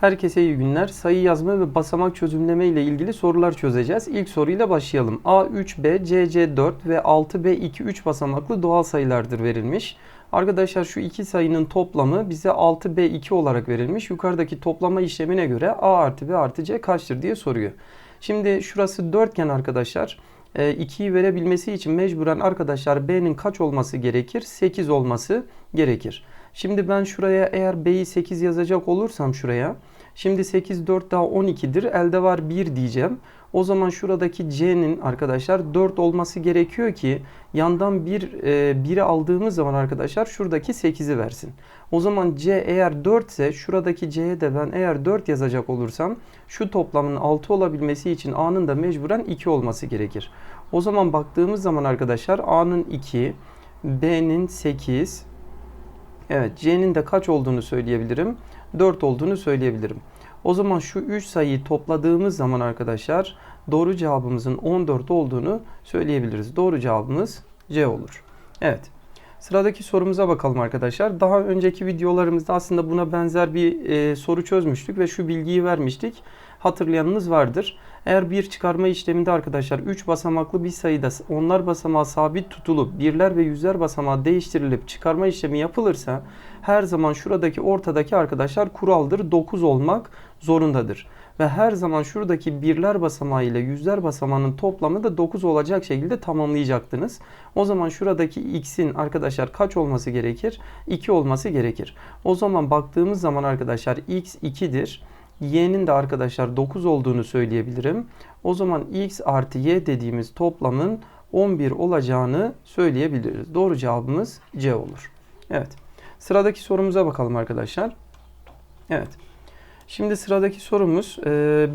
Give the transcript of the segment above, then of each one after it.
Herkese iyi günler. Sayı yazma ve basamak çözümleme ile ilgili sorular çözeceğiz. İlk soruyla başlayalım. A3B, CC4 ve 6B2 3 basamaklı doğal sayılardır verilmiş. Arkadaşlar şu iki sayının toplamı bize 6B2 olarak verilmiş. Yukarıdaki toplama işlemine göre A artı B artı C kaçtır diye soruyor. Şimdi şurası dörtgen arkadaşlar. 2'yi verebilmesi için mecburen arkadaşlar B'nin kaç olması gerekir? 8 olması gerekir. Şimdi ben şuraya eğer B'yi 8 yazacak olursam şuraya. Şimdi 8 4 daha 12'dir. Elde var 1 diyeceğim. O zaman şuradaki C'nin arkadaşlar 4 olması gerekiyor ki yandan 1 1'i aldığımız zaman arkadaşlar şuradaki 8'i versin. O zaman C eğer 4 ise şuradaki C'ye de ben eğer 4 yazacak olursam şu toplamın 6 olabilmesi için A'nın da mecburen 2 olması gerekir. O zaman baktığımız zaman arkadaşlar A'nın 2, B'nin 8, Evet C'nin de kaç olduğunu söyleyebilirim. 4 olduğunu söyleyebilirim. O zaman şu 3 sayıyı topladığımız zaman arkadaşlar doğru cevabımızın 14 olduğunu söyleyebiliriz. Doğru cevabımız C olur. Evet. Sıradaki sorumuza bakalım arkadaşlar. Daha önceki videolarımızda aslında buna benzer bir e, soru çözmüştük ve şu bilgiyi vermiştik. Hatırlayanınız vardır. Eğer bir çıkarma işleminde arkadaşlar 3 basamaklı bir sayıda onlar basamağı sabit tutulup birler ve yüzler basamağı değiştirilip çıkarma işlemi yapılırsa her zaman şuradaki ortadaki arkadaşlar kuraldır 9 olmak zorundadır. Ve her zaman şuradaki birler basamağı ile yüzler basamağının toplamı da 9 olacak şekilde tamamlayacaktınız. O zaman şuradaki x'in arkadaşlar kaç olması gerekir? 2 olması gerekir. O zaman baktığımız zaman arkadaşlar x 2'dir y'nin de arkadaşlar 9 olduğunu söyleyebilirim. O zaman x artı y dediğimiz toplamın 11 olacağını söyleyebiliriz. Doğru cevabımız C olur. Evet. Sıradaki sorumuza bakalım arkadaşlar. Evet. Şimdi sıradaki sorumuz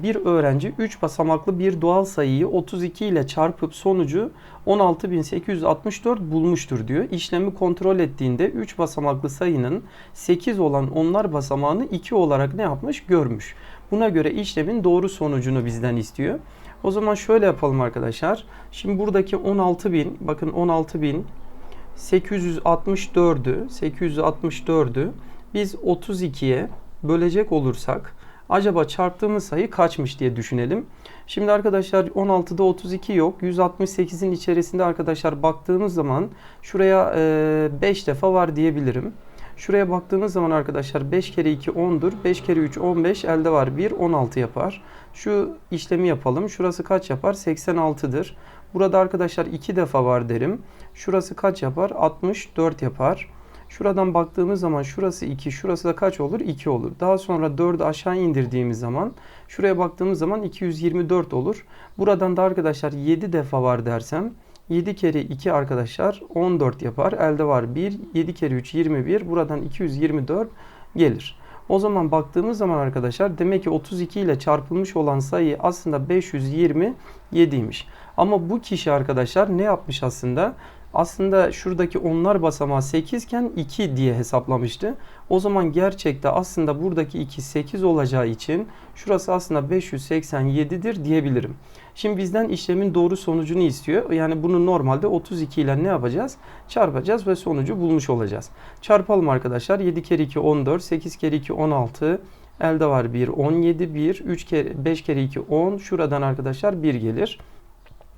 bir öğrenci 3 basamaklı bir doğal sayıyı 32 ile çarpıp sonucu 16864 bulmuştur diyor. İşlemi kontrol ettiğinde 3 basamaklı sayının 8 olan onlar basamağını 2 olarak ne yapmış görmüş. Buna göre işlemin doğru sonucunu bizden istiyor. O zaman şöyle yapalım arkadaşlar. Şimdi buradaki 16000 bakın 16000 864'ü 864'ü biz 32'ye bölecek olursak acaba çarptığımız sayı kaçmış diye düşünelim. Şimdi arkadaşlar 16'da 32 yok. 168'in içerisinde arkadaşlar baktığımız zaman şuraya 5 defa var diyebilirim. Şuraya baktığımız zaman arkadaşlar 5 kere 2 10'dur. 5 kere 3 15 elde var 1 16 yapar. Şu işlemi yapalım. Şurası kaç yapar? 86'dır. Burada arkadaşlar 2 defa var derim. Şurası kaç yapar? 64 yapar. Şuradan baktığımız zaman şurası 2, şurası da kaç olur? 2 olur. Daha sonra 4'ü aşağı indirdiğimiz zaman şuraya baktığımız zaman 224 olur. Buradan da arkadaşlar 7 defa var dersem 7 kere 2 arkadaşlar 14 yapar. Elde var 1. 7 kere 3 21. Buradan 224 gelir. O zaman baktığımız zaman arkadaşlar demek ki 32 ile çarpılmış olan sayı aslında 527'ymiş. Ama bu kişi arkadaşlar ne yapmış aslında? Aslında şuradaki onlar basamağı 8 iken 2 diye hesaplamıştı. O zaman gerçekte aslında buradaki 2 8 olacağı için şurası aslında 587'dir diyebilirim. Şimdi bizden işlemin doğru sonucunu istiyor. Yani bunu normalde 32 ile ne yapacağız? Çarpacağız ve sonucu bulmuş olacağız. Çarpalım arkadaşlar. 7 kere 2 14, 8 kere 2 16, elde var 1 17 1, 3 kere 5 kere 2 10. Şuradan arkadaşlar 1 gelir.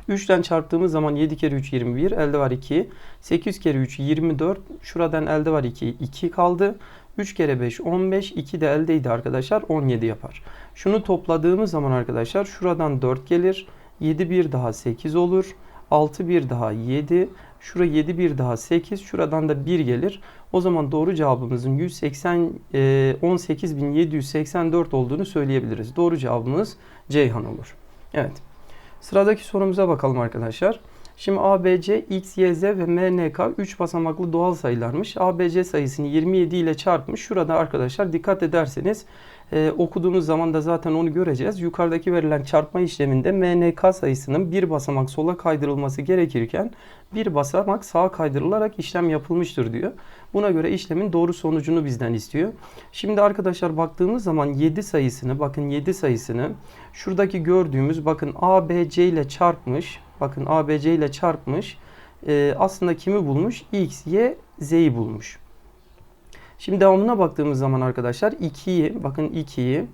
3'ten çarptığımız zaman 7 kere 3 21 elde var 2. 8 kere 3 24 şuradan elde var 2 2 kaldı. 3 kere 5 15 2 de eldeydi arkadaşlar 17 yapar. Şunu topladığımız zaman arkadaşlar şuradan 4 gelir. 7 bir daha 8 olur. 6 bir daha 7. Şura 7 bir daha 8. Şuradan da 1 gelir. O zaman doğru cevabımızın 180 e, 18784 olduğunu söyleyebiliriz. Doğru cevabımız Ceyhan olur. Evet. Sıradaki sorumuza bakalım arkadaşlar. Şimdi ABC, X, ve MNK 3 basamaklı doğal sayılarmış. ABC sayısını 27 ile çarpmış. Şurada arkadaşlar dikkat ederseniz e, okuduğumuz zaman da zaten onu göreceğiz. Yukarıdaki verilen çarpma işleminde MNK sayısının bir basamak sola kaydırılması gerekirken bir basamak sağa kaydırılarak işlem yapılmıştır diyor. Buna göre işlemin doğru sonucunu bizden istiyor. Şimdi arkadaşlar baktığımız zaman 7 sayısını bakın 7 sayısını şuradaki gördüğümüz bakın ABC ile çarpmış. Bakın ABC ile çarpmış. Ee, aslında kimi bulmuş? X, Y, Z'yi bulmuş. Şimdi devamına baktığımız zaman arkadaşlar 2'yi bakın 2'yi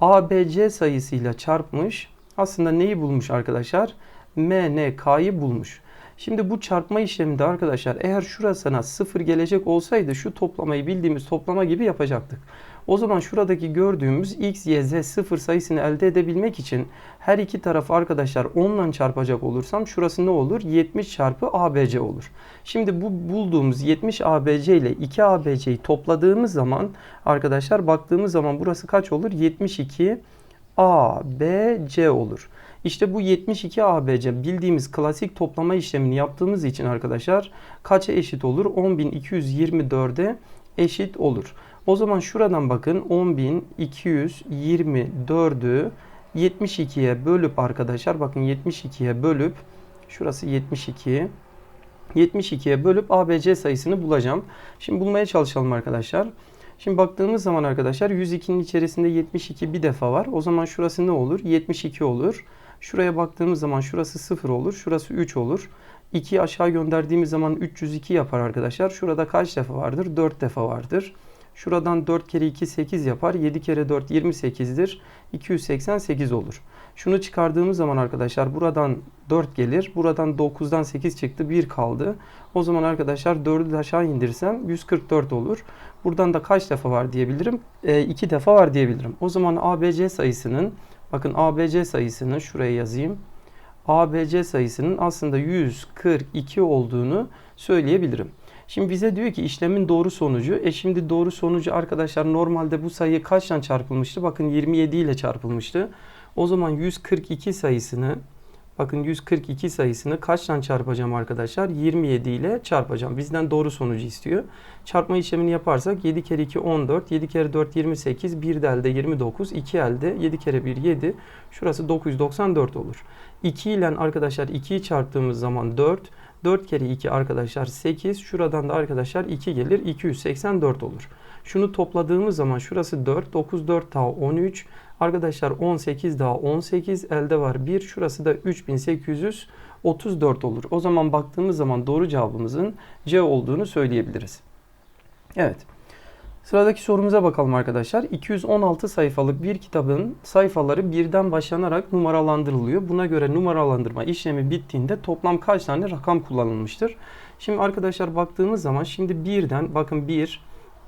ABC sayısıyla çarpmış. Aslında neyi bulmuş arkadaşlar? MNK'yı bulmuş. Şimdi bu çarpma işleminde arkadaşlar eğer şurasına 0 gelecek olsaydı şu toplamayı bildiğimiz toplama gibi yapacaktık. O zaman şuradaki gördüğümüz x, y, z sıfır sayısını elde edebilmek için her iki tarafı arkadaşlar 10 ile çarpacak olursam şurası ne olur? 70 çarpı ABC olur. Şimdi bu bulduğumuz 70 ABC ile 2 ABC'yi topladığımız zaman arkadaşlar baktığımız zaman burası kaç olur? 72 ABC olur. İşte bu 72 ABC bildiğimiz klasik toplama işlemini yaptığımız için arkadaşlar kaça eşit olur? 10.224'e eşit olur. O zaman şuradan bakın 10.224'ü 72'ye bölüp arkadaşlar bakın 72'ye bölüp şurası 72 72'ye bölüp ABC sayısını bulacağım. Şimdi bulmaya çalışalım arkadaşlar. Şimdi baktığımız zaman arkadaşlar 102'nin içerisinde 72 bir defa var. O zaman şurası ne olur? 72 olur. Şuraya baktığımız zaman şurası 0 olur. Şurası 3 olur. 2'yi aşağı gönderdiğimiz zaman 302 yapar arkadaşlar. Şurada kaç defa vardır? 4 defa vardır. Şuradan 4 kere 2 8 yapar. 7 kere 4 28'dir. 288 olur. Şunu çıkardığımız zaman arkadaşlar buradan 4 gelir. Buradan 9'dan 8 çıktı. 1 kaldı. O zaman arkadaşlar 4'ü de aşağı indirsem 144 olur. Buradan da kaç defa var diyebilirim? 2 e, defa var diyebilirim. O zaman ABC sayısının bakın ABC sayısını şuraya yazayım. ABC sayısının aslında 142 olduğunu söyleyebilirim. Şimdi bize diyor ki işlemin doğru sonucu. E şimdi doğru sonucu arkadaşlar normalde bu sayı kaçtan çarpılmıştı? Bakın 27 ile çarpılmıştı. O zaman 142 sayısını bakın 142 sayısını kaçtan çarpacağım arkadaşlar? 27 ile çarpacağım. Bizden doğru sonucu istiyor. Çarpma işlemini yaparsak 7 kere 2 14, 7 kere 4 28, 1 de elde 29, 2 elde 7 kere 1 7. Şurası 994 olur. 2 ile arkadaşlar 2'yi çarptığımız zaman 4, 4 kere 2 arkadaşlar 8. Şuradan da arkadaşlar 2 gelir. 284 olur. Şunu topladığımız zaman şurası 4. 9 4 daha 13. Arkadaşlar 18 daha 18. Elde var 1. Şurası da 3834 olur. O zaman baktığımız zaman doğru cevabımızın C olduğunu söyleyebiliriz. Evet. Sıradaki sorumuza bakalım arkadaşlar. 216 sayfalık bir kitabın sayfaları birden başlanarak numaralandırılıyor. Buna göre numaralandırma işlemi bittiğinde toplam kaç tane rakam kullanılmıştır? Şimdi arkadaşlar baktığımız zaman şimdi birden bakın 1,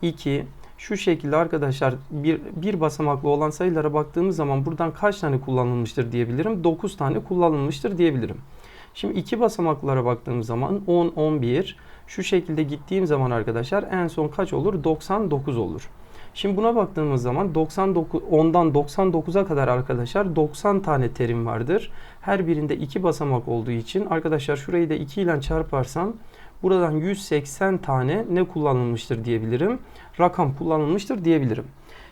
2, şu şekilde arkadaşlar bir, bir basamaklı olan sayılara baktığımız zaman buradan kaç tane kullanılmıştır diyebilirim? 9 tane kullanılmıştır diyebilirim. Şimdi iki basamaklara baktığımız zaman 10, 11, şu şekilde gittiğim zaman arkadaşlar en son kaç olur? 99 olur. Şimdi buna baktığımız zaman 99 10'dan 99'a kadar arkadaşlar 90 tane terim vardır. Her birinde iki basamak olduğu için arkadaşlar şurayı da 2 ile çarparsam buradan 180 tane ne kullanılmıştır diyebilirim. Rakam kullanılmıştır diyebilirim.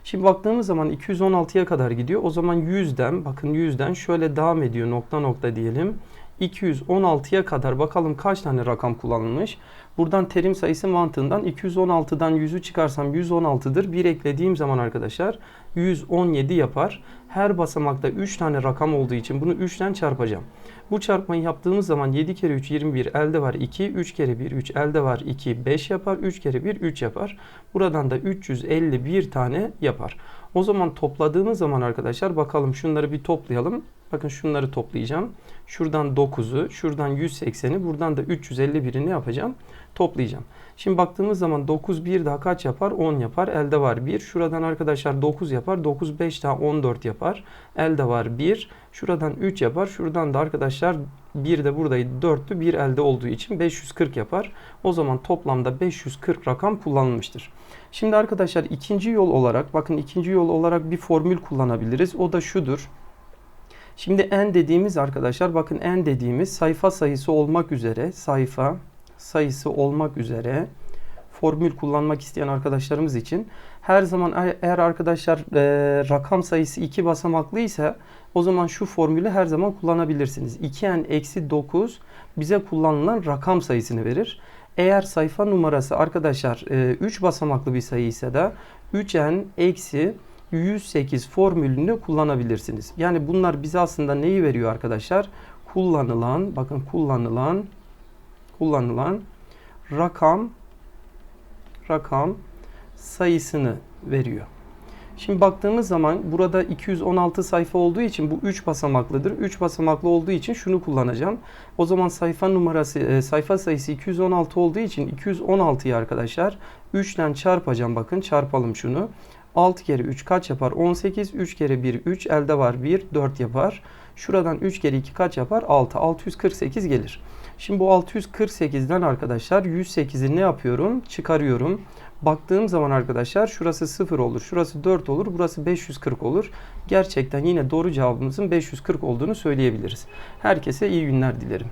Şimdi baktığımız zaman 216'ya kadar gidiyor. O zaman 100'den bakın 100'den şöyle devam ediyor nokta nokta diyelim. 216'ya kadar bakalım kaç tane rakam kullanılmış. Buradan terim sayısı mantığından 216'dan 100'ü çıkarsam 116'dır. Bir eklediğim zaman arkadaşlar 117 yapar. Her basamakta 3 tane rakam olduğu için bunu 3'ten çarpacağım. Bu çarpmayı yaptığımız zaman 7 kere 3 21 elde var 2, 3 kere 1 3 elde var 2 5 yapar, 3 kere 1 3 yapar. Buradan da 351 tane yapar. O zaman topladığımız zaman arkadaşlar bakalım şunları bir toplayalım. Bakın şunları toplayacağım. Şuradan 9'u, şuradan 180'i, buradan da 351'i ne yapacağım? Toplayacağım. Şimdi baktığımız zaman 9 bir daha kaç yapar? 10 yapar. Elde var 1. Şuradan arkadaşlar 9 yapar. 9 5 daha 14 yapar. Elde var 1. Şuradan 3 yapar. Şuradan da arkadaşlar 1 de buradaydı 4'tü. 1 elde olduğu için 540 yapar. O zaman toplamda 540 rakam kullanılmıştır. Şimdi arkadaşlar ikinci yol olarak bakın ikinci yol olarak bir formül kullanabiliriz. O da şudur. Şimdi en dediğimiz arkadaşlar bakın en dediğimiz sayfa sayısı olmak üzere sayfa sayısı olmak üzere formül kullanmak isteyen arkadaşlarımız için her zaman eğer arkadaşlar e, rakam sayısı iki basamaklıysa o zaman şu formülü her zaman kullanabilirsiniz. 2n eksi 9 bize kullanılan rakam sayısını verir. Eğer sayfa numarası arkadaşlar 3 e, basamaklı bir sayı ise de 3n eksi 108 formülünü kullanabilirsiniz. Yani bunlar bize aslında neyi veriyor arkadaşlar? Kullanılan, bakın kullanılan kullanılan rakam rakam sayısını veriyor. Şimdi baktığımız zaman burada 216 sayfa olduğu için bu 3 basamaklıdır. 3 basamaklı olduğu için şunu kullanacağım. O zaman sayfa numarası e, sayfa sayısı 216 olduğu için 216'yı arkadaşlar 3 ile çarpacağım. Bakın çarpalım şunu. 6 kere 3 kaç yapar? 18. 3 kere 1 3 elde var 1 4 yapar. Şuradan 3 kere 2 kaç yapar? 6. 648 gelir. Şimdi bu 648'den arkadaşlar 108'i ne yapıyorum? Çıkarıyorum. Baktığım zaman arkadaşlar şurası 0 olur, şurası 4 olur, burası 540 olur. Gerçekten yine doğru cevabımızın 540 olduğunu söyleyebiliriz. Herkese iyi günler dilerim.